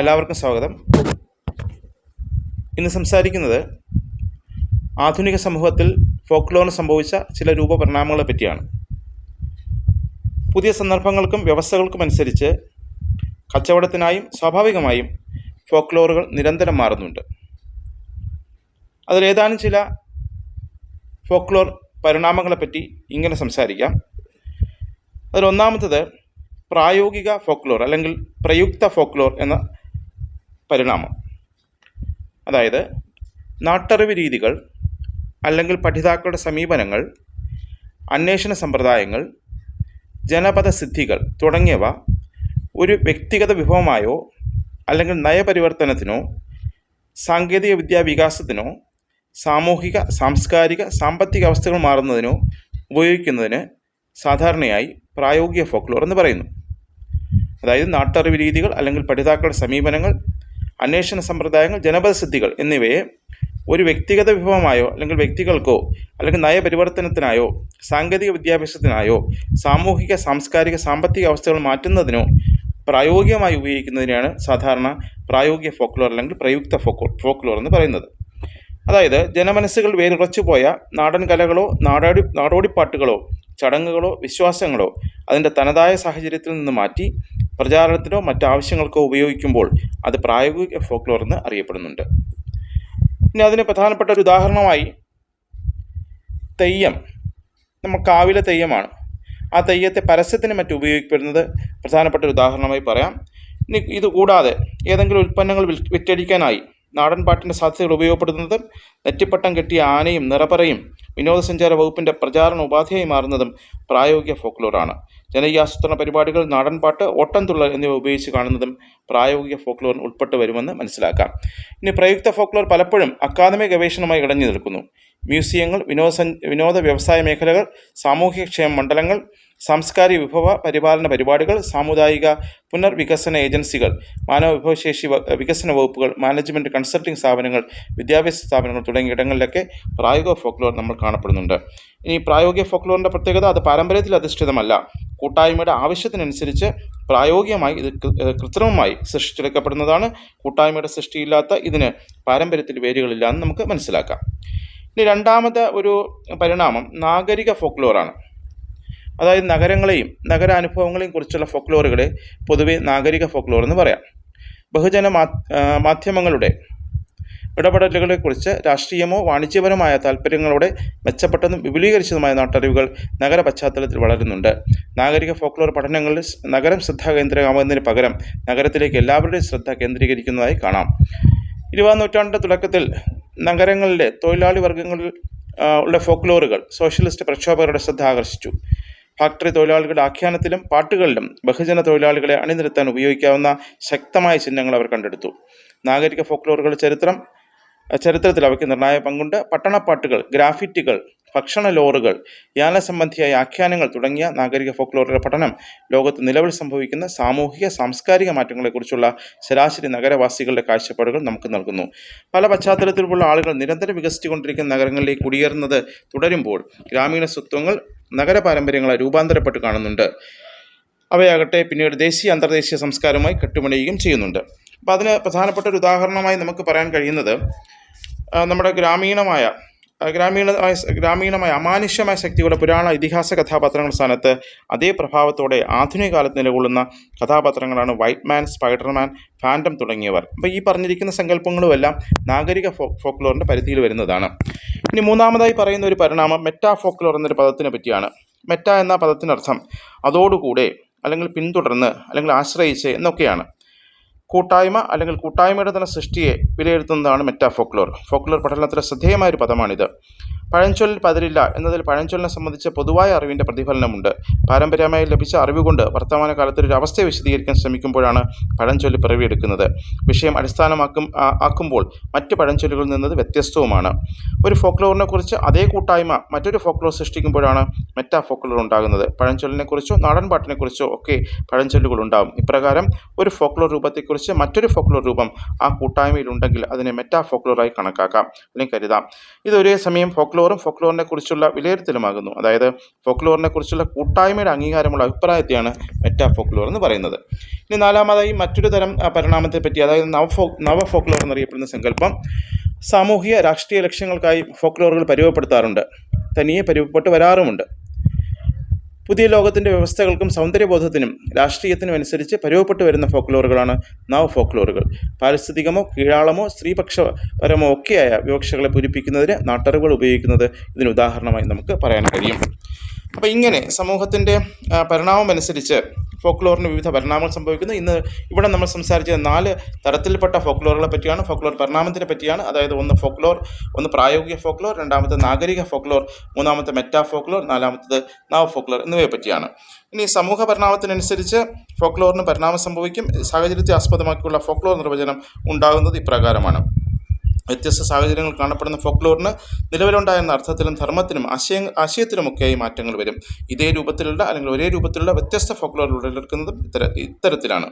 എല്ലാവർക്കും സ്വാഗതം. ഇന്ന് സംസാരിക്കുന്നത് ആധുനിക സമൂഹത്തിൽ ഫോക്ലോറിന് സംഭവിച്ച ചില രൂപപരിണാമങ്ങളെ പറ്റിയാണ്. പുതിയ സന്ദർഭങ്ങൾക്കും വ്യവസ്ഥകൾക്കും അനുസരിച്ച് കച്ചവടത്തിനായും സ്വാഭാവികമായും ഫോക്ലോറുകൾ നിരന്തരം മാറുന്നുണ്ട്. അതിലേതാനും ചില ഫോക്ലോർ പരിണാമങ്ങളെപ്പറ്റി ഇങ്ങനെ സംസാരിക്കാം. അതിലൊന്നാമത്തത് പ്രായോഗിക ഫോക്ലോർ അല്ലെങ്കിൽ പ്രയുക്ത ഫോക്ലോർ എന്ന പരിണാമം. അതായത് നാട്ടറിവ് രീതികൾ അല്ലെങ്കിൽ പഠിതാക്കളുടെ സമീപനങ്ങൾ അന്വേഷണ സമ്പ്രദായങ്ങൾ ജനപദ സിദ്ധികൾ തുടങ്ങിയവ ഒരു വ്യക്തിഗത വിഭവമായോ അല്ലെങ്കിൽ നയപരിവർത്തനത്തിനോ സാങ്കേതിക വിദ്യാ വികാസത്തിനോ സാമൂഹിക സാംസ്കാരിക സാമ്പത്തിക അവസ്ഥകൾ മാറുന്നതിനോ ഉപയോഗിക്കുന്നതിന് സാധാരണയായി പ്രായോഗിക ഫോക്ലോർ എന്ന് പറയുന്നു. അതായത് നാട്ടറിവ് രീതികൾ അല്ലെങ്കിൽ പഠിതാക്കളുടെ സമീപനങ്ങൾ അന്വേഷണ സമ്പ്രദായങ്ങൾ ജനപദ സിദ്ധികൾ എന്നിവയെ ഒരു വ്യക്തിഗത വിഭവമായോ അല്ലെങ്കിൽ വ്യക്തികൾക്കോ അല്ലെങ്കിൽ നയപരിവർത്തനത്തിനായോ സാങ്കേതിക വിദ്യാഭ്യാസത്തിനായോ സാമൂഹിക സാംസ്കാരിക സാമ്പത്തിക അവസ്ഥകൾ മാറ്റുന്നതിനോ പ്രായോഗികമായി ഉപയോഗിക്കുന്നതിനെയാണ് സാധാരണ പ്രായോഗിക ഫോക്ലോർ അല്ലെങ്കിൽ പ്രയുക്ത ഫോക്കോ ഫോക്ലോർ എന്ന് പറയുന്നത്. അതായത് ജനമനസ്സുകൾ വേരുറച്ചുപോയ നാടൻ കലകളോ നാടോടി നാടോടിപ്പാട്ടുകളോ ചടങ്ങുകളോ വിശ്വാസങ്ങളോ അതിന്റെ തനതായ സാഹചര്യത്തിൽ നിന്ന് മാറ്റി പ്രചാരണത്തിനോ മറ്റാവശ്യങ്ങൾക്കോ ഉപയോഗിക്കുമ്പോൾ അത് പ്രായോഗിക ഫോക്ലോർ എന്ന് അറിയപ്പെടുന്നുണ്ട്. ഇനി അതിന് പ്രധാനപ്പെട്ട ഒരു ഉദാഹരണമായി തെയ്യം. നമ്മൾ കാവിലെ തെയ്യമാണ്. ആ തെയ്യത്തെ പരസ്യത്തിന് മറ്റു ഉപയോഗിക്കപ്പെടുന്നത് പ്രധാനപ്പെട്ട ഒരു ഉദാഹരണമായി പറയാം. ഇനി ഇത് കൂടാതെ ഏതെങ്കിലും ഉൽപ്പന്നങ്ങൾ വിറ്റഴിക്കാനായി നാടൻ പാട്ടിന്റെ സാധ്യതകൾ ഉപയോഗപ്പെടുത്തുന്നതും നെറ്റിപ്പട്ടം കെട്ടിയ ആനയും നിറപറയും വിനോദസഞ്ചാര വകുപ്പിന്റെ പ്രചാരണ ഉപാധിയായി മാറുന്നതും പ്രായോഗിക ഫോക്ലോറാണ് ജനകീയാസൂത്രണ പരിപാടികൾ നാടൻപാട്ട് ഓട്ടംതുള്ളൽ എന്നിവ ഉപയോഗിച്ച് കാണുന്നതും പ്രായോഗിക ഫോക്ലോർ ഉൾപ്പെട്ട് വരുമെന്ന് മനസ്സിലാക്കാം. ഇനി പ്രയുക്ത ഫോക്ലോർ പലപ്പോഴും അക്കാദമിക ഗവേഷണമായി ഇടഞ്ഞു നിൽക്കുന്നു. മ്യൂസിയങ്ങൾ വിനോദ വിനോദ വ്യവസായ മേഖലകൾ സാമൂഹ്യക്ഷേമ മണ്ഡലങ്ങൾ സാംസ്കാരിക വിഭവ പരിപാലന പരിപാടികൾ സാമുദായിക പുനർവികസന ഏജൻസികൾ മാനവ വിഭവശേഷി വികസന വകുപ്പുകൾ മാനേജ്മെന്റ് കൺസൾട്ടിംഗ് സ്ഥാപനങ്ങൾ വിദ്യാഭ്യാസ സ്ഥാപനങ്ങൾ തുടങ്ങിയ ഇടങ്ങളിലൊക്കെ പ്രായോഗിക ഫോക്ലോർ നമ്മൾ കാണപ്പെടുന്നുണ്ട്. ഇനി പ്രായോഗിക ഫോക്ലോറിന്റെ പ്രത്യേകത അത് പാരമ്പര്യത്തിൽ അധിഷ്ഠിതമല്ല. കൂട്ടായ്മയുടെ ആവശ്യത്തിനനുസരിച്ച് പ്രായോഗികമായി ഇത് കൃത്രിമമായി സൃഷ്ടിച്ചെടുക്കപ്പെടുന്നതാണ്. കൂട്ടായ്മയുടെ സൃഷ്ടിയില്ലാത്ത ഇതിന് പാരമ്പര്യത്തിൽ വേരുകളില്ല എന്ന് നമുക്ക് മനസ്സിലാക്കാം. ഇനി രണ്ടാമത്തെ ഒരു പരിണാമം നാഗരിക ഫോക്ലോറാണ് അതായത് നഗരങ്ങളെയും നഗരാനുഭവങ്ങളെയും കുറിച്ചുള്ള ഫോക്ലോറുകളെ പൊതുവെ നാഗരിക ഫോക്ലോർ എന്ന് പറയാം. ബഹുജന മാധ്യമങ്ങളുടെ ഇടപെടലുകളെക്കുറിച്ച് രാഷ്ട്രീയമോ വാണിജ്യപരമായ താല്പര്യങ്ങളോടെ മെച്ചപ്പെട്ടതും വിപുലീകരിച്ചതുമായ നാട്ടറിവുകൾ നഗര പശ്ചാത്തലത്തിൽ വളരുന്നുണ്ട്. നാഗരിക ഫോക്ലോർ പഠനങ്ങളിൽ നഗരം ശ്രദ്ധാകേന്ദ്രമാകുന്നതിന് പകരം നഗരത്തിലേക്ക് എല്ലാവരുടെയും ശ്രദ്ധ കേന്ദ്രീകരിക്കുന്നതായി കാണാം. ഇരുപതാം നൂറ്റാണ്ടിന്റെ തുടക്കത്തിൽ നഗരങ്ങളിലെ തൊഴിലാളി വർഗങ്ങളിൽ ഉള്ള ഫോക്ലോറുകൾ സോഷ്യലിസ്റ്റ് പ്രക്ഷോഭകരുടെ ശ്രദ്ധ ആകർഷിച്ചു. ഫാക്ടറി തൊഴിലാളികളുടെ ആഖ്യാനത്തിലും പാട്ടുകളിലും ബഹുജന തൊഴിലാളികളെ അണിനിരത്താൻ ഉപയോഗിക്കാവുന്ന ശക്തമായ ചിഹ്നങ്ങൾ അവർ കണ്ടെടുത്തു. നാഗരിക ഫോക്ലോറുകളുടെ ചരിത്രം ചരിത്രത്തിൽ അവയ്ക്ക് നിർണായക പങ്കുണ്ട്. പട്ടണപ്പാട്ടുകൾ ഗ്രാഫിറ്റികൾ ഭക്ഷണ ലോറുകൾ യാന സംബന്ധിയായ ആഖ്യാനങ്ങൾ തുടങ്ങിയ നാഗരിക ഫോക്ലോറിയുടെ പഠനം ലോകത്ത് നിലവിൽ സംഭവിക്കുന്ന സാമൂഹിക സാംസ്കാരിക മാറ്റങ്ങളെക്കുറിച്ചുള്ള ശരാശരി നഗരവാസികളുടെ കാഴ്ചപ്പാടുകൾ നമുക്ക് നൽകുന്നു. പല പശ്ചാത്തലത്തിലുള്ള ആളുകൾ നിരന്തരം വികസിച്ചുകൊണ്ടിരിക്കുന്ന നഗരങ്ങളിലേക്ക് കുടിയേറുന്നത് തുടരുമ്പോൾ ഗ്രാമീണ സ്വത്വങ്ങൾ നഗര പാരമ്പര്യങ്ങളെ രൂപാന്തരപ്പെട്ട് കാണുന്നുണ്ട്. അവയാകട്ടെ പിന്നീട് ദേശീയ അന്തർദേശീയ സംസ്കാരവുമായി കെട്ടുപണിയുകയും ചെയ്യുന്നുണ്ട്. അപ്പോൾ അതിന് പ്രധാനപ്പെട്ട ഒരു ഉദാഹരണമായി നമുക്ക് പറയാൻ കഴിയുന്നത് നമ്മുടെ ഗ്രാമീണമായ ഗ്രാമീണമായ ഗ്രാമീണമായ അമാനുഷ്യമായ ശക്തിയുടെ പുരാണ ഇതിഹാസ കഥാപാത്രങ്ങൾ സ്ഥാനത്ത് അതേ പ്രഭാവത്തോടെ ആധുനിക കാലത്ത് നിലകൊള്ളുന്ന കഥാപാത്രങ്ങളാണ് വൈറ്റ് മാൻ സ്പൈഡർമാൻ ഫാൻഡം തുടങ്ങിയവർ. അപ്പോൾ ഈ പറഞ്ഞിരിക്കുന്ന സങ്കല്പങ്ങളുമെല്ലാം നാഗരിക ഫോ ഫോക്ലോറിന്റെ പരിധിയിൽ വരുന്നതാണ്. ഇനി മൂന്നാമതായി പറയുന്ന ഒരു പരിണാമം മെറ്റാ ഫോക്ലോർ എന്നൊരു പദത്തിനെ പറ്റിയാണ്. മെറ്റ എന്ന പദത്തിനർത്ഥം അതോടുകൂടെ അല്ലെങ്കിൽ പിന്തുടർന്ന് അല്ലെങ്കിൽ ആശ്രയിച്ച് എന്നൊക്കെയാണ്. കൂട്ടായ്മ അല്ലെങ്കിൽ കൂട്ടായ്മയുടെ തന്നെ സൃഷ്ടിയെ വിലയിരുത്തുന്നതാണ് മെറ്റാഫോക്ലോർ ഫോക്ലോർ പഠനത്തിലെ ശ്രദ്ധേയമായ ഒരു പദമാണിത്. പഴഞ്ചൊല്ലിൽ പതിരില്ല എന്നതിൽ പഴഞ്ചൊല്ലിനെ സംബന്ധിച്ച പൊതുവായ അറിവിന്റെ പ്രതിഫലനമുണ്ട്. പാരമ്പര്യമായി ലഭിച്ച അറിവുകൊണ്ട് കൊണ്ട് വർത്തമാന ഒരു അവസ്ഥയെ വിശദീകരിക്കാൻ ശ്രമിക്കുമ്പോഴാണ് പഴഞ്ചൊല്ലി പിറവിയെടുക്കുന്നത്. വിഷയം അടിസ്ഥാനമാക്കും ആക്കുമ്പോൾ മറ്റ് പഴഞ്ചൊല്ലുകളിൽ നിന്നത് വ്യത്യസ്തവുമാണ്. ഒരു ഫോക്ലോറിനെ കുറിച്ച് അതേ കൂട്ടായ്മ മറ്റൊരു ഫോക്ലോർ സൃഷ്ടിക്കുമ്പോഴാണ് മെറ്റാ ഫോക്ലോർ ഉണ്ടാകുന്നത്. പഴഞ്ചൊല്ലിനെക്കുറിച്ചോ നാടൻ പാട്ടിനെക്കുറിച്ചോ ഒക്കെ പഴഞ്ചൊല്ലുകൾ ഉണ്ടാകും. ഇപ്രകാരം ഒരു ഫോക്ലോർ രൂപത്തെക്കുറിച്ച് മറ്റൊരു ഫോക്ലോർ രൂപം ആ കൂട്ടായ്മയിലുണ്ടെങ്കിൽ അതിനെ മെറ്റാ ഫോക്ലോറായി കണക്കാക്കാം. അല്ലെങ്കിൽ കരുതാം. ഇത് സമയം ഫോക്ലോർ ഫോക്ലോറും ഫോക്ലോറിനെ കുറിച്ചുള്ള വിലയിരുത്തലുമാകുന്നു. അതായത് ഫോക്ലോറിനെ കുറിച്ചുള്ള കൂട്ടായ്മയുടെ അംഗീകാരമുള്ള അഭിപ്രായത്തെയാണ് മെറ്റാ ഫോക്ലോർ എന്ന് പറയുന്നത്. ഇനി നാലാമതായി മറ്റൊരു തരം ആ, പരിണാമത്തെ പറ്റി അതായത് നവ ഫോ നവ ഫോക്ലോർ എന്നറിയപ്പെടുന്ന സങ്കല്പം സാമൂഹിക രാഷ്ട്രീയ ലക്ഷ്യങ്ങൾക്കായി ഫോക്ലോറുകൾ പരുവപ്പെടുത്താറുണ്ട് തനിയെ പരുവപ്പെട്ട് വരാറുമുണ്ട്. പുതിയ ലോകത്തിന്റെ വ്യവസ്ഥകൾക്കും സൗന്ദര്യബോധത്തിനും രാഷ്ട്രീയത്തിനും അനുസരിച്ച് പരുവപ്പെട്ട് വരുന്ന ഫോക്ലോറുകളാണ് നവ ഫോക്ലോറുകൾ പാരിസ്ഥിതികമോ കീഴാളമോ സ്ത്രീപക്ഷപരമോ ഒക്കെയായ വിവക്ഷകളെ പൂരിപ്പിക്കുന്നതിന് നാട്ടറിവുകൾ ഉപയോഗിക്കുന്നത് ഇതിന് ഉദാഹരണമായി നമുക്ക് പറയാൻ കഴിയും. അപ്പോൾ ഇങ്ങനെ സമൂഹത്തിന്റെ പരിണാമം അനുസരിച്ച് ഫോക്ലോറിന് വിവിധ പരിണാമങ്ങൾ സംഭവിക്കുന്നു. ഇന്ന് ഇവിടെ നമ്മൾ സംസാരിച്ചത് നാല് തരത്തിൽപ്പെട്ട ഫോക്ലോറുകളെ പറ്റിയാണ്. ഫോക്ലോർ പരിണാമത്തിനെ പറ്റിയാണ്. അതായത് ഒന്ന് ഫോക്ലോർ ഒന്ന് പ്രായോഗിക ഫോക്ലോർ രണ്ടാമത്തെ നാഗരിക ഫോക്ലോർ മൂന്നാമത്തെ മെറ്റാ ഫോക്ലോർ നാലാമത്തത് നവ ഫോക്ലോർ എന്നിവയെ പറ്റിയാണ്. ഇനി സമൂഹ പരിണാമത്തിനനുസരിച്ച് ഫോക്ലോറിന് പരിണാമം സംഭവിക്കും. സാഹചര്യത്തെ ആസ്പദമാക്കിയുള്ള ഫോക്ലോർ നിർവചനം ഉണ്ടാകുന്നത് ഇപ്രകാരമാണ്. വ്യത്യസ്ത സാഹചര്യങ്ങൾ കാണപ്പെടുന്ന ഫോക്ലോറിന് നിലവിലുണ്ടായിരുന്ന അർത്ഥത്തിലും ധർമ്മത്തിനും ആശയ ആശയത്തിനുമൊക്കെയായി മാറ്റങ്ങൾ വരും. ഇതേ രൂപത്തിലുള്ള അല്ലെങ്കിൽ ഒരേ രൂപത്തിലുള്ള വ്യത്യസ്ത ഫോക്ലോർ ഉടലെടുക്കുന്നതും ഇത്തര ഇത്തരത്തിലാണ്.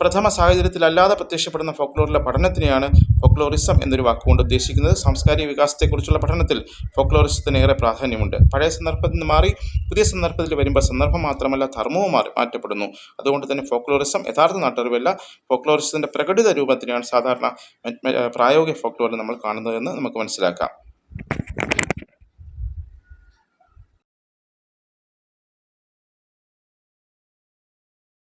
പ്രഥമ സാഹചര്യത്തിലല്ലാതെ പ്രത്യക്ഷപ്പെടുന്ന ഫോക്ലോറിലെ പഠനത്തിനെയാണ് ഫോക്ലോറിസം എന്നൊരു വാക്കുകൊണ്ട് ഉദ്ദേശിക്കുന്നത്. സാംസ്കാരിക വികാസത്തെക്കുറിച്ചുള്ള പഠനത്തിൽ ഫോക്ലോറിസത്തിന് ഏറെ പ്രാധാന്യമുണ്ട്. പഴയ സന്ദർഭത്തിൽ നിന്ന് മാറി പുതിയ സന്ദർഭത്തിൽ വരുമ്പോൾ സന്ദർഭം മാത്രമല്ല ധർമ്മവും മാറി മാറ്റപ്പെടുന്നു. അതുകൊണ്ട് തന്നെ ഫോക്ലോറിസം യഥാർത്ഥ നാട്ടറിവല്ല. ഫോക്ലോറിസത്തിന്റെ പ്രകടിത രൂപത്തിനെയാണ് സാധാരണ പ്രായോഗിക ഫോക്ലോറിൽ നമ്മൾ കാണുന്നതെന്ന് നമുക്ക് മനസ്സിലാക്കാം.